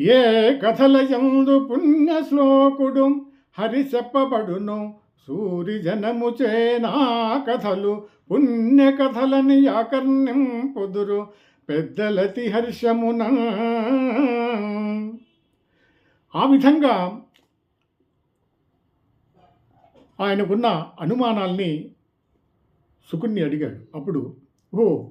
ఏ కథల పుణ్యశ్లోకుడు పుణ్య హరి చెప్పబడును సూరి జనము చేనా కథలు పుణ్య కథలని ఆకర్ణింపుదురు పెద్దలతి హర్షమున. ఆ విధంగా ఆయనకున్న అనుమానాల్ని సుకుణ్ణి అడిగాడు. అప్పుడు ఓ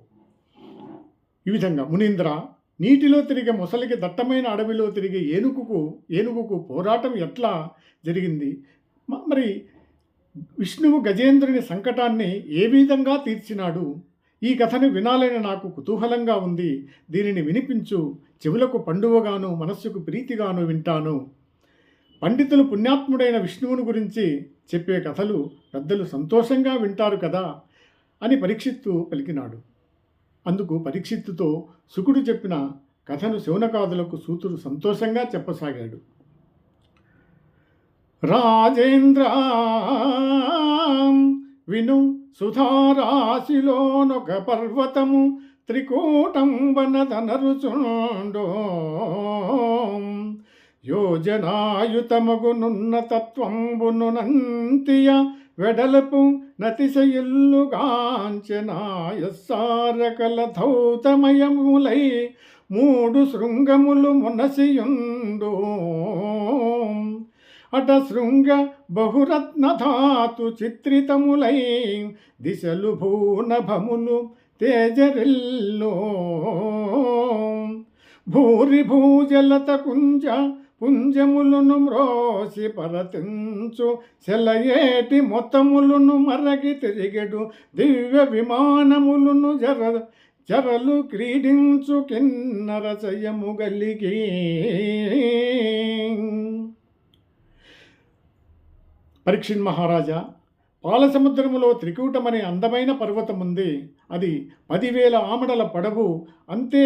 ఈ విధంగా మునీంద్ర నీటిలో తిరిగే మొసలికి దట్టమైన అడవిలో తిరిగే ఏనుగుకు ఏనుగుకు పోరాటం ఎట్లా జరిగింది? మరి విష్ణువు గజేంద్రుని సంకటాన్ని ఏ విధంగా తీర్చినాడు? ఈ కథను వినాలని నాకు కుతూహలంగా ఉంది. దీనిని వినిపించు. చెవులకు పండువగాను మనస్సుకు ప్రీతిగాను వింటాను. పండితులు పుణ్యాత్ముడైన విష్ణువుని గురించి చెప్పే కథలు పెద్దలు సంతోషంగా వింటారు కదా అని పరీక్షిత్తు పలికినాడు. అందుకు పరీక్షిత్తుతో సుకుడు చెప్పిన కథను శౌనకాదులకు సూతుడు సంతోషంగా చెప్పసాగాడు. రాజేంద్ర విను సుధారాశిలోనొక పర్వతము త్రికూటంబనదనరుచుండో. యోజనాయుతమగునున్న తత్వంబును నంతియ వెడలపు నతిశయిల్లుగాంచనాయస్సారకల ధౌతమయములై మూడు శృంగములు మునసియుండు. అట శృంగ బహురత్నధాతు చిత్రితములై దిశలు భూనభములు తేజరిల్లో. భూరి భూజలత కుంజ పుంజములను మ్రోసి పరతించు సెలయేటి మొత్తములను మరగి తిరిగెడు దివ్య విమానములను జర జరలు క్రీడించు కిన్నర జయము గలిగి. పరీక్షిణ్ మహారాజా పాలసముద్రములో త్రికూటమనే అందమైన పర్వతం ఉంది అది పదివేల ఆమడల పడవు అంతే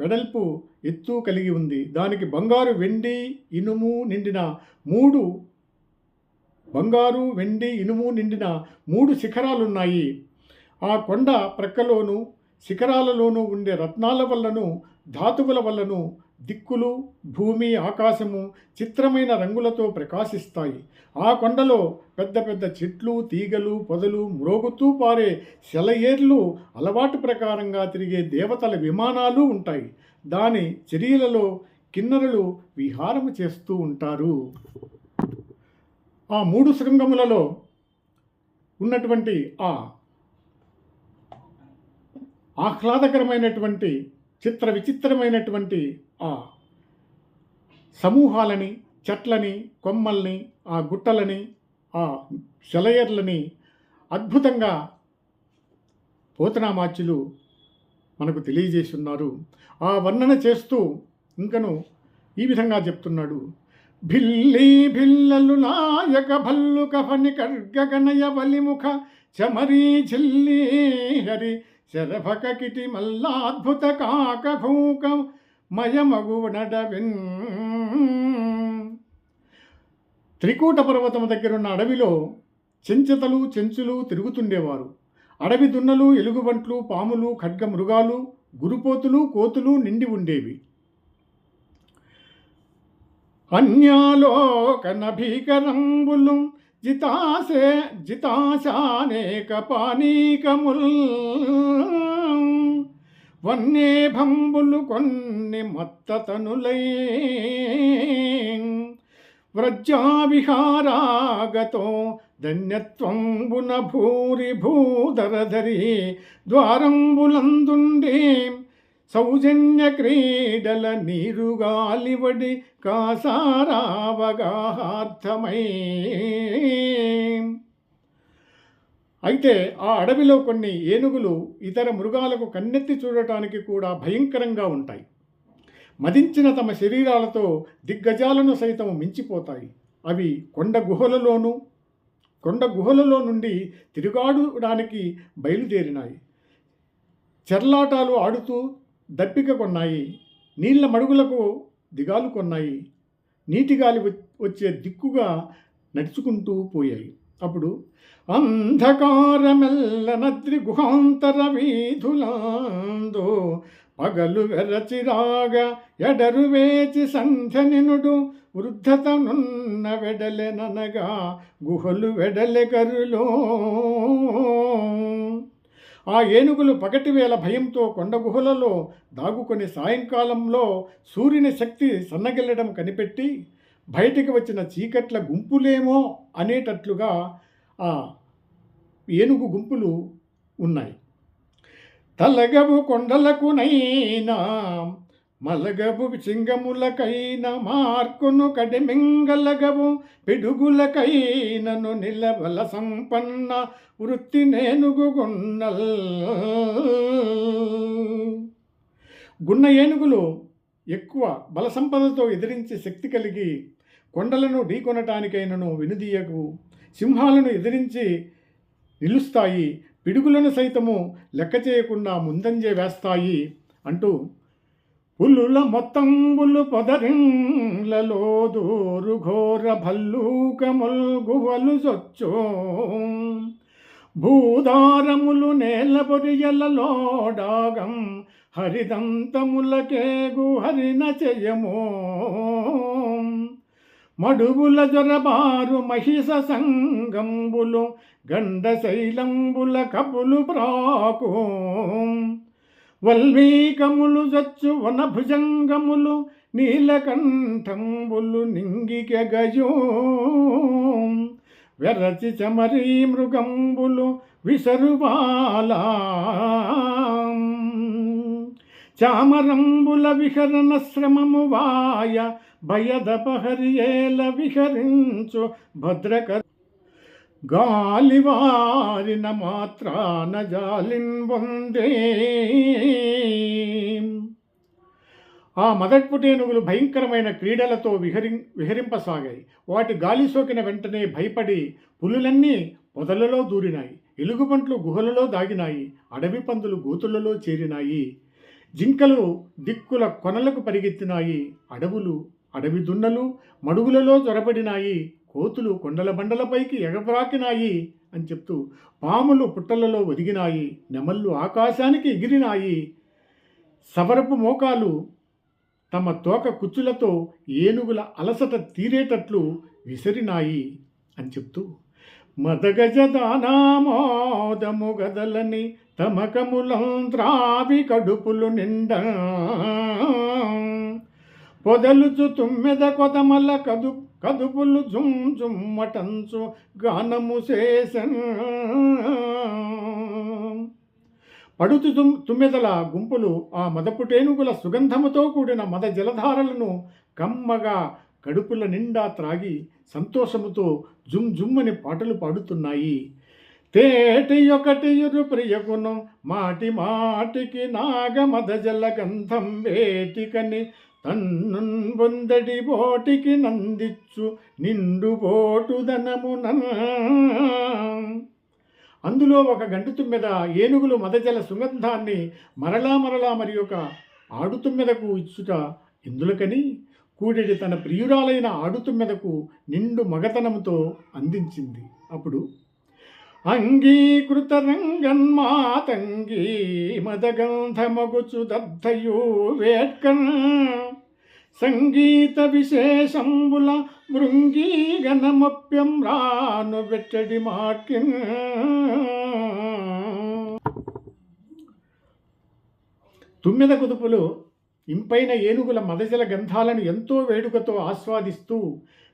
వెడల్పు ఎత్తు కలిగి ఉంది. దానికి బంగారు వెండి ఇనుము నిండిన మూడు బంగారు వెండి ఇనుము నిండిన మూడు శిఖరాలున్నాయి. ఆ కొండ ప్రక్కలోనూ శిఖరాలలోనూ ఉండే రత్నాల వల్లను ధాతువుల వల్లను దిక్కులు భూమి ఆకాశము చిత్రమైన రంగులతో ప్రకాశిస్తాయి. ఆ కొండలో పెద్ద పెద్ద చెట్లు తీగలు పొదలు మ్రోగుతూ పారే సెలయేర్లు అలవాటు ప్రకారంగా తిరిగే దేవతల విమానాలు ఉంటాయి. దాని చర్యలలో కిన్నరులు విహారము చేస్తూ ఉంటారు. ఆ మూడు శృంగములలో ఉన్నటువంటి ఆ ఆహ్లాదకరమైనటువంటి చిత్ర విచిత్రమైనటువంటి ఆ సమూహాలని చెట్లని కొమ్మల్ని ఆ గుట్టలని ఆ సెలయర్లని అద్భుతంగా పోతనామాచ్యులు మనకు తెలియజేస్తున్నారు. ఆ వర్ణన చేస్తూ ఇంకను ఈ విధంగా చెప్తున్నాడు. భిల్లి భిల్లలు నాయక భల్లుక కఫని ఖడ్గగనయ బలిముఖ చమరీ ఝిల్లి హరి శరభక కిటి మల్లాద్భుత కాకభూక మయమగు నడవిన్. త్రికూట పర్వతం దగ్గరున్న అడవిలో చెంచతలు చెంచులు తిరుగుతుండేవారు. అడవి దున్నలు ఎలుగుబంట్లు పాములు ఖడ్గ మృగాలు గురుపోతులు కోతులు నిండి ఉండేవి. అన్యాలోకన భీకరంబులు జితాసే జితాశానేక పానీకముల్ వన్నే భంబులు కొన్ని మత్తతనులై. వ్రజ్జావిహారాగతో ధన్యత్వంబున భూరి భూధరధరి ద్వారంబులందుండే సౌజన్య క్రీడల నీరుగాలివడి కాసారావగాహార్థమై. అయితే ఆ అడవిలో కొన్ని ఏనుగులు ఇతర మృగాలకు కన్నెత్తి చూడటానికి కూడా భయంకరంగా ఉంటాయి. మదించిన తమ శరీరాలతో దిగ్గజాలను సైతం మించిపోతాయి. అవి కొండ గుహలలోనూ కొండ గుహలలో నుండి తిరుగాడడానికి బయలుదేరినాయి. చెర్లాటాలు ఆడుతూ దప్పిక కొన్నాయి నీళ్ళ మడుగులకు దిగాలు కొన్నాయి నీటి గాలి వచ్చే దిక్కుగా నడుచుకుంటూ పోయాయి. అప్పుడు అంధకారమెల్లనద్రి గుహాంతర వీధులాందో పగలు వెరచిరాగా ఎడరు వేచి సంధ్య నినుడు వృద్ధతనున్న వెడలెననగా గుహలు వెడలె కరులో ఆ ఏనుగులు పగటివేళ భయంతో కొండ గుహలలో దాగుకొని సాయంకాలంలో సూర్యుని శక్తి సన్నగిల్లడం కనిపెట్టి బయటికి వచ్చిన చీకట్ల గుంపులేమో అనేటట్లుగా ఆ ఏనుగు గుంపులు ఉన్నాయి. తలగవు కొండలకునైనా మలగవు చింగములకైన మార్కును కడిమింగలగవు పిడుగులకైనను నిలబల సంపన్న వృత్తి నేనుగుగున్నల్. గున్న ఏనుగులు ఎక్కువ బల సంపదతో ఎదిరించే శక్తి కలిగి కొండలను ఢీకొనటానికైనను వినుదీయకు సింహాలను ఎదిరించి నిలుస్తాయి పిడుగులను సైతము లెక్క చేయకుండా ముందంజే వేస్తాయి అంటూ పులుల మొత్తంబులు పొదరింలలో దూరు ఘోర భల్లూకముల్ గుహలు సొచ్చో. భూదారములు నేల పొరియలలోడాగం హరిదంతములకేగు హరిన చెయ్యమో. మడుగుల జొరబారు మహిష సంగంబులు గండ శైలంబుల కపులు ప్రాకు. వల్వీకములు జచ్చు వన భుజంగములు నీలకంఠంబులు నింగికె గజో వెరచి చమరీ మృగంబులు విసరువాలా. చామరంబుల విహరణ శ్రమము వాయ భయదపహరియేల విహరించు భద్రక గాలివారిన మాత్రాన జాలిన్ వందే ఆ మదట్పుటేనుగులు భయంకరమైన క్రీడలతో విహరి విహరింపసాగాయి. వాటి గాలి సోకిన వెంటనే భయపడి పులులన్నీ పొదలలో దూరినాయి. ఎలుగుబంట్లు గుహలలో దాగినాయి. అడవి పందులు గోతులలో చేరినాయి. జింకలు దిక్కుల కొనలకు పరిగెత్తినాయి. అడవులు అడవి దున్నలు మడుగులలో జొరబడినాయి. కోతులు కొండల బండలపైకి ఎగబ్రాకినాయి అని చెప్తూ పాములు పుట్టలలో ఒదిగినాయి నెమళ్ళు ఆకాశానికి ఎగిరినాయి. సవరపు మోకాలు తమ తోక కుచ్చులతో ఏనుగుల అలసట తీరేటట్లు విసిరినాయి అని చెప్తూ మదగజదానామోదము గదలని తమకములంత్రావి కడుపులు నిండా పొదలుచు తుమ్మెద కొదమల్ల కదు కదుపులు జుమ్ జుమ్మటంచు గానము చేసన్ పడుచు తుమ్ తుమ్మెదల గుంపులు ఆ మదపుటేనుగుల సుగంధముతో కూడిన మద జలధారలను కమ్మగా కడుపుల నిండా త్రాగి సంతోషముతో జుమ్ జుమ్మని పాటలు పాడుతున్నాయి. తేటి ఒకటి ఇరు ప్రియగుణం మాటి మాటికి నాగమద జల గంధం వేటికని తన్నున్ బొందడి బోటికి నందిచ్చు నిండు బోటుదనమున అందులో ఒక గంటు తుమ్మెద ఏనుగులు మదజల సుగంధాన్ని మరలా మరలా మరి ఒక ఆడుతుమ్మెదకు ఇచ్చుట ఇందులకని కూడెడి తన ప్రియురాలైన ఆడుతుమ్మెదకు నిండు మగతనముతో అందించింది. అప్పుడు అంగీకృత రంగన్మాతంగీ మదగంధమగుచు దద్దయు వేట్కన్. సంగీత విశేషంబుల మృంగీ గణమప్యం రాను వెచ్చడి మాట్కిన్ తుమ్మెద కుదుపులు ఇంపైన ఏనుగుల మదజల గంధాలను ఎంతో వేడుకతో ఆస్వాదిస్తూ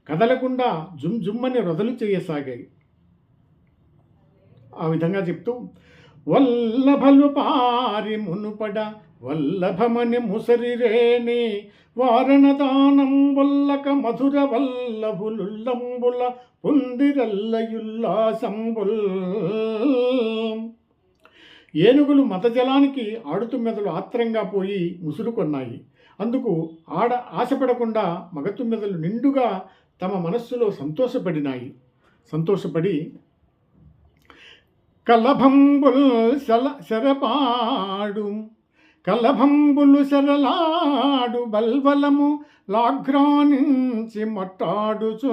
కదలకుండా జుమ్జుమ్మని రొదలు చేయసాగాయి. ఆ విధంగా చెప్తూ వల్లభలు పారి మునుపడ వల్లభమని ముసరిరేణి వారణదానం వల్లక మధుర వల్లభులుల్లంబుల పొందిరల్లయుల్లాసంబుల్. ఏనుగులు మతజలానికి ఆడుతుమ్మెదలు ఆత్రంగా పోయి ముసురుకొన్నాయి అందుకు ఆడ ఆశపడకుండా మగతుమ్మెదలు నిండుగా తమ మనస్సులో సంతోషపడినాయి. సంతోషపడి కలభంబుల్ శల శరపాడు కలభంబులు సెరలాడు బల్బలము లాఘ్రానించి మట్టాడుచు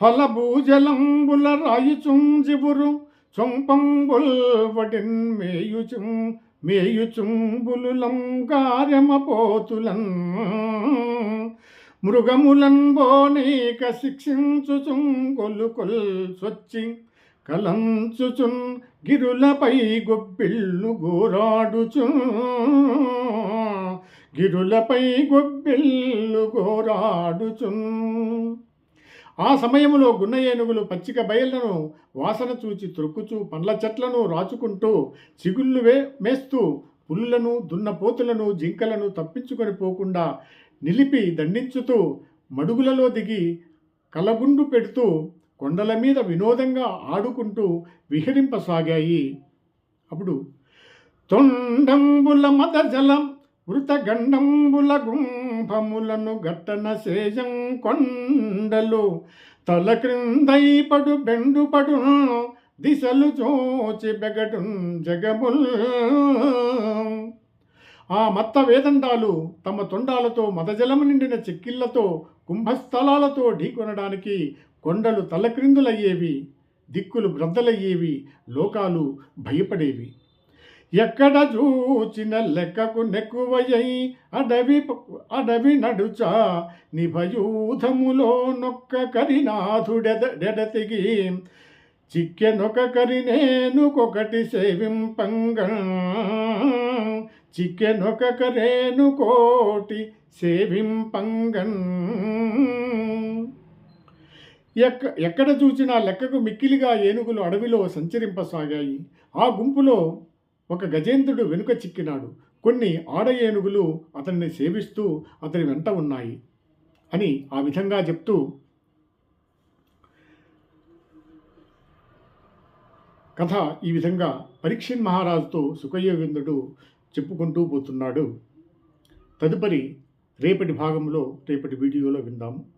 ఫలభూజలంబుల రాయిచుం జిబురు చొంపంబుల్ వడిన్ మేయుచుం మేయుచుంబులులం కార్యమపోతులన్ మృగములన్ బోనీక శిక్షించుచుం కొల్లు కొల్ సొచ్చి కలంచుచున్ గిరులపై గొబ్బిళ్ళు గోరాడుచున్. గిరులపై గొబ్బిళ్ళు గోరాడుచున్. ఆ సమయంలో గున్న ఏనుగులు పచ్చిక బయళ్ళను వాసన చూచి త్రొక్కుచూ పండ్ల చెట్లను రాచుకుంటూ చిగుళ్ళు వే మేస్తూ పుల్లులను దున్నపోతులను జింకలను తప్పించుకొని పోకుండా నిలిపి దండించుతూ మడుగులలో దిగి కలగుండు పెడుతూ కొండల మీద వినోదంగా ఆడుకుంటూ విహరింపసాగాయి. అప్పుడు తొండంబుల మద జలం వృతగండంబుల గుంభములను గట్టన సేజం కొండలు తల క్రిందై పడు బెండుపడు దిశలు చోచి బెగటు జగముల్. ఆ మత్త వేదండాలు తమ తొండాలతో మదజలము నిండిన చెక్కిళ్ళతో కుంభస్థలాలతో ఢీకొనడానికి కొండలు తలక్రిందులయ్యేవి దిక్కులు బ్రద్దలయ్యేవి లోకాలు భయపడేవి. ఎక్కడ చూచిన లెక్కకు నెక్కువయ్యై అడవి అడవి నడుచా నిభయూధములో నొక్క కరినాథుడెడతిగి చిక్కెనొక కరి నేనుకొకటి సేవింపంగన్ చిక్కెనొక కరేను కోటి సేవింపంగన్ ఎక్క ఎక్కడ చూసినా లెక్కకు మిక్కిలిగా ఏనుగులు అడవిలో సంచరింపసాగాయి. ఆ గుంపులో ఒక గజేంద్రుడు వెనుక చిక్కినాడు. కొన్ని ఆడ ఏనుగులు అతన్ని సేవిస్తూ అతని వెంట ఉన్నాయి అని ఆ విధంగా చెప్తూ కథ ఈ విధంగా పరీక్షన్ మహారాజుతో సుఖయోగేంద్రుడు చెప్పుకుంటూ పోతున్నాడు. తదుపరి రేపటి భాగంలో రేపటి వీడియోలో విందాము